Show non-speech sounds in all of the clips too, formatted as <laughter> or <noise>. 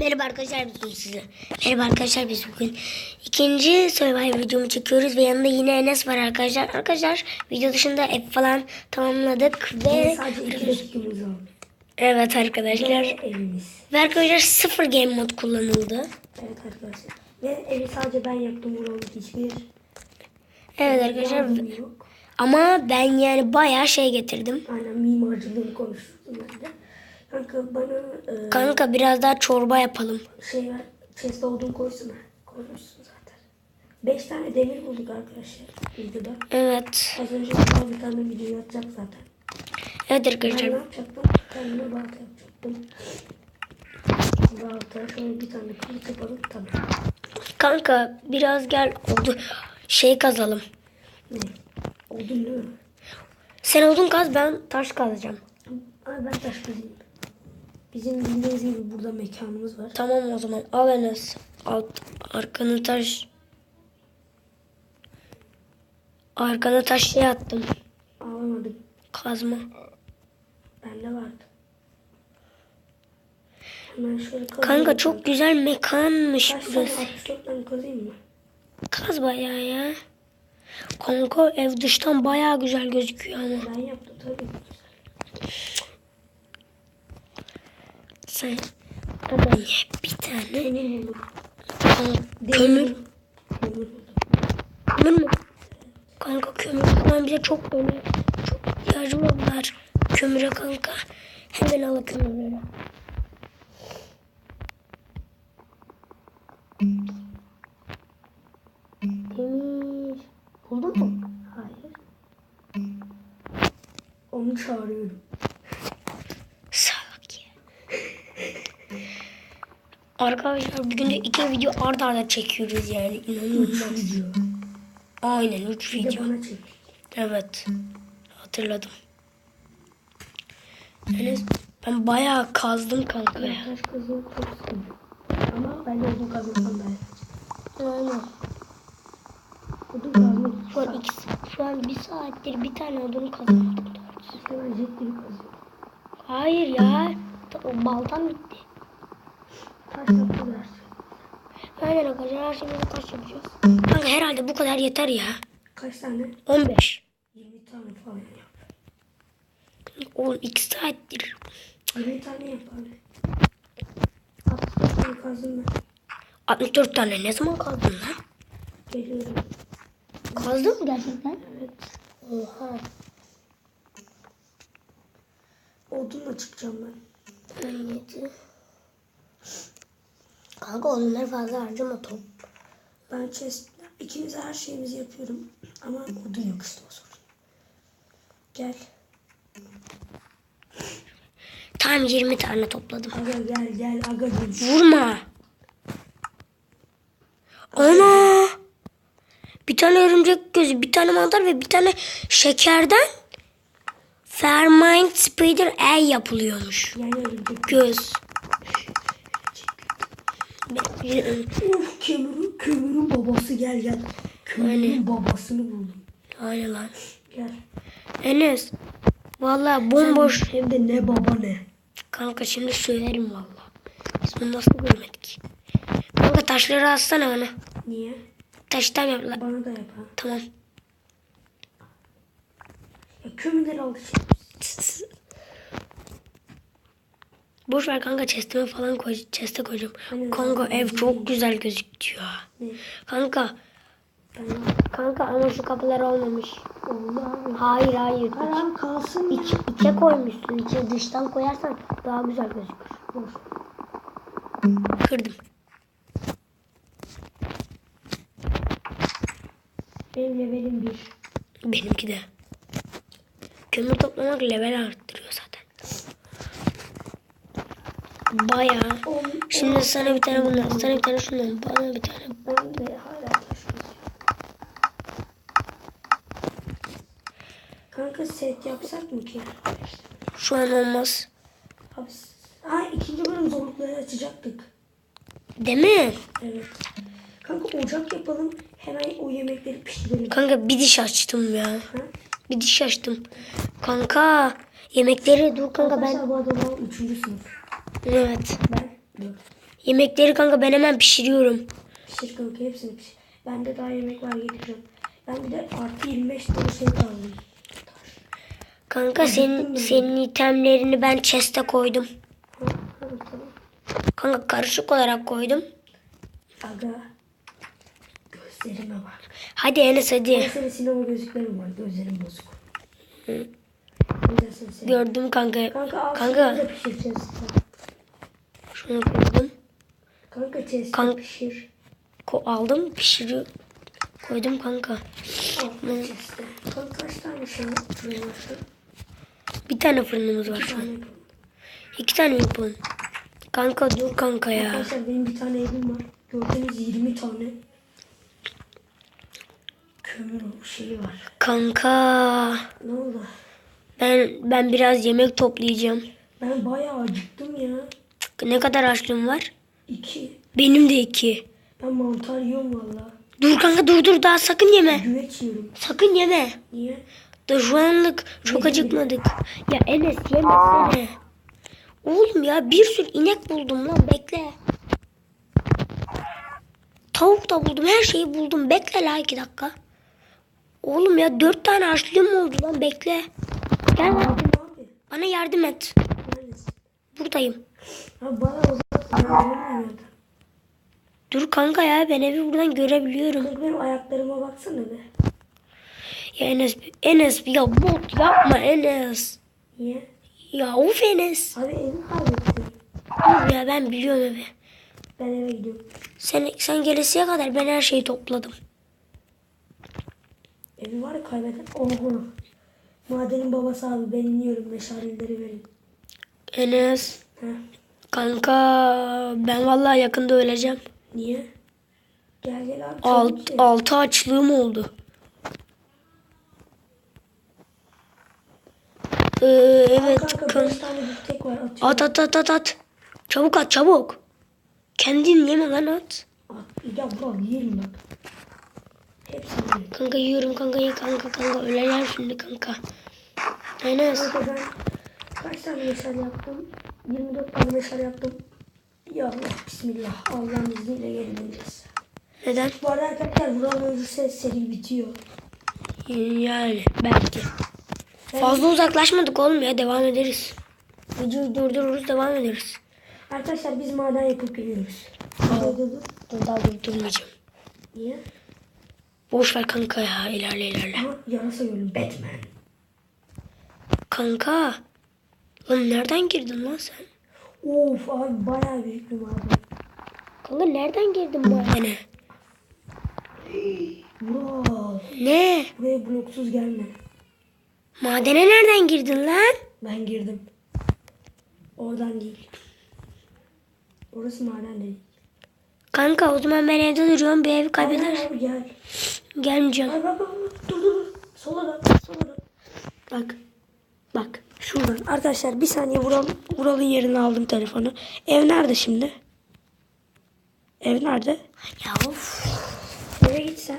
Merhaba arkadaşlar biz bugün size. Merhaba arkadaşlar biz bugün ikinci Survivor videomu çekiyoruz ve yanında yine Enes var arkadaşlar. Arkadaşlar video dışında app falan tamamladık ve evet arkadaşlar Ve ve arkadaşlar sıfır game mod kullanıldı. Evet arkadaşlar. Ve evi sadece ben yaptım. Buranın hiçbir Evet arkadaşlar ama ben yani bayağı şey getirdim. Aynen mimarcılığını konuştum ben de. Kanka bana e, Kanka biraz daha çorba yapalım. şey ver. Chest'e odun koysana. Koymuşsun zaten. Beş tane demir bulduk arkadaşlar. Videoda. Evet. Az önce bir tane video atacak zaten. Evet Ben ne arkadaşlar. yapacaktım? Kendime balta yapacaktım. Balta şöyle bir tane kılıç yapalım. Tamam. Kanka biraz gel oldu şey kazalım. Ne? Odun değil mi? Sen odun kaz ben taş kazacağım. Ay ben taş kazayım. Bizim bildiğiniz gibi burada mekanımız var. Tamam o zaman al Enes. Alt arkanı taş. Arkana taş şey attım. Alamadım. Kazma. Bende vardı. Hemen şöyle. Kanka çok güzel mekanmış tane burası. 64 tane kazayım mı? Kaz bayağı ya. Kanka ev dıştan bayağı güzel gözüküyor ama. Ben yaptım tabii. Sen aman ye bir tane. Kanka, kömür. Kömür mü? Kanka kömür falan bize çok böyle çok ihtiyacım var. Kömüre kanka. Hemen al kömürleri. Demir. Buldun mu? Hayır. Onu çağırıyorum. Salak ya. Arkadaşlar bugün de iki video art arda çekiyoruz yani. İnanılmaz. Video. Aynen 3 Bir de video. Evet. Hatırladım. Enes ben bayağı kazdım kanka ya. Taş çok sıkıntı. Ama ben de odun kazıyorum ben. Aynen. Odun kazmak Şu an, iki, şu an bir saattir bir tane odun kazandım. İşte ben jet gibi kazıyorum. Hayır ya. O baltam bitti. Taş yaptılar. Aynen arkadaşlar her şeyimizi taş yapacağız. Kanka herhalde bu kadar yeter ya. Kaç tane? 15. 20 tane falan yap. Oğlum 2 saattir. 20 tane yap abi. 64 tane kazdım ben. 64 tane ne zaman kazdın lan? Geliyorum. Kazdın mı gerçekten? Evet. Oha. Odunla çıkacağım ben. 17. Kanka onları fazla harcama top. Ben chest, ikimiz her şeyimizi yapıyorum. Ama odun yok işte o sorun. Gel. Tam 20 tane topladım. Aga gel gel aga gel. Vurma. Ana. Bir tane örümcek gözü, bir tane mantar ve bir tane şekerden Ferment Spider Eye yapılıyormuş. Yani örümcek. Göz. Uf kömürün, kömürün babası gel gel. Kömürün babasını buldum. Aynen lan. Gel. Enes. Vallahi bomboş. Hem de ne baba ne. Kanka şimdi söylerim vallahi. Biz bunu nasıl görmedik? Kanka taşları atsana bana. Niye? Taştan yaptılar. Bana da yap ha. Tamam. Ya kömürleri al işte. <laughs> Boş ver kanka chest'ime falan koy, chest'e koyacağım. Aynen. Kanka ev çok güzel gözüküyor. Ne? Kanka, kanka ama şu kapılar olmamış. abi. Hayır hayır. Aram kalsın ya. İç, içe koymuşsun. İçe dıştan koyarsan daha güzel gözükür. Boş. Kırdım. Benim levelim bir. Benimki de. Kömür toplamak level arttırıyor zaten. Bayağı. Şimdi sana bir tane bundan, sana bir tane şundan, bana bir tane. Kanka set yapsak mı ki? Şu an olmaz. Abi, ha ikinci bölüm zorlukları açacaktık. Değil mi? Evet. Kanka ocak yapalım. Hemen o yemekleri pişirelim. Kanka bir diş açtım ya. Ha? Bir diş açtım. Kanka yemekleri dur kanka ben. Arkadaşlar bu arada ben üçüncü sınıf. Evet. Ben dört. Yemekleri kanka ben hemen pişiriyorum. Pişir kanka hepsini pişir. Bende daha yemek var getireceğim. Ben bir de artı 25 tane şey aldım. Kanka senin, senin itemlerini ben chest'e koydum. Kanka karışık olarak koydum. Aga. Gözlerime bak. Hadi Enes Ben hadi. senin sinema gözlüklerin var. Gözlerim bozuk. Hı. Gördüm kanka. Kanka Kanka. Şunu koydum. Kanka chest'e Kanka. pişir. Ko aldım pişiriyor. Koydum kanka. Al chest'e. Kanka kaç tane şey fırın var? Bir tane fırınımız var Bir şu an. tane. İki tane yapalım. Kanka dur kanka ya. Arkadaşlar benim bir tane evim var. Gördüğünüz 20 tane kömür şeyi var. Kanka Ne oldu? ben ben biraz yemek toplayacağım. Ben bayağı acıktım ya. Ne kadar açlığım var? İki. Benim de iki. Ben mantar yiyorum valla. Dur kanka dur dur daha sakın yeme. Güveç yiyorum. Sakın yeme. Niye? Da şu anlık çok acıkmadık. Ya Enes yemesene. Oğlum ya bir sürü inek buldum lan bekle. Tavuk da buldum her şeyi buldum. Bekle la iki dakika. Oğlum ya dört tane açlığım oldu lan bekle. Gel lan. Bana yardım et. Neredesin? Buradayım. Abi bana uzak. Ben göremiyorum. Dur kanka ya ben evi buradan görebiliyorum. Kanka benim ayaklarıma baksana be. Ya Enes, Enes ya bot yapma Enes. Niye? Ya of Enes. Abi evimi kaybettim. Dur ya ben biliyorum evi. Ben eve gidiyorum. Sen, sen gelesiye kadar ben her şeyi topladım. Evi var ya kaybeden. Oha. Madenin babası abi ben iniyorum. Meşaleleri verin. Enes. Kanka ben vallahi yakında öleceğim. Niye? Gel gel abi. Alt, gel. altı açlığım oldu. Ee, evet Kanka kan- 5 tane biftek var. At at at at at. Çabuk at çabuk. Kendin yeme lan at. At. Ya bırak yiyelim bak. Hepsini. Kanka yiyorum kanka ye kanka kanka öleceğim şimdi kanka. Enes Kanka ben kaç tane meşale yaptım? 24 tane meşale yaptım. Ya Allah bismillah. Allah'ın izniyle geri döneceğiz. neden? Bu arada arkadaşlar Vural ölürse seri bitiyor. Yani belki. Fazla uzaklaşmadık oğlum ya devam ederiz. Videoyu durdururuz devam ederiz. Arkadaşlar biz maden yapıp geliyoruz. Dur dur dur. Dur daha durdurmayacağım. Niye? Boş ver kanka ya ilerle ilerle. Ama yarasa gördüm. Batman. Kanka. Lan nereden girdin lan sen? Of abi bayağı büyük bir maden. Kanka nereden girdin bu madene? Vural. Ne? Buraya bloksuz gelme. Madene nereden girdin lan? Ben girdim. Oradan değil. Orası maden değil. Kanka o zaman ben evde duruyorum bir Gel kaybeder. abi gel. Gelmeyeceğim. Ay bak bak bak. Dur dur dur. Sola dön. Sola dön. Bak. Bak. Şuradan. Arkadaşlar bir saniye Vural, Vural'ın yerini aldım telefonu. Ev nerede şimdi? Ev nerede? Ya of. Eve git sen.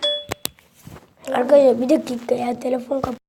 Arkadaşlar bir dakika ya telefon kap.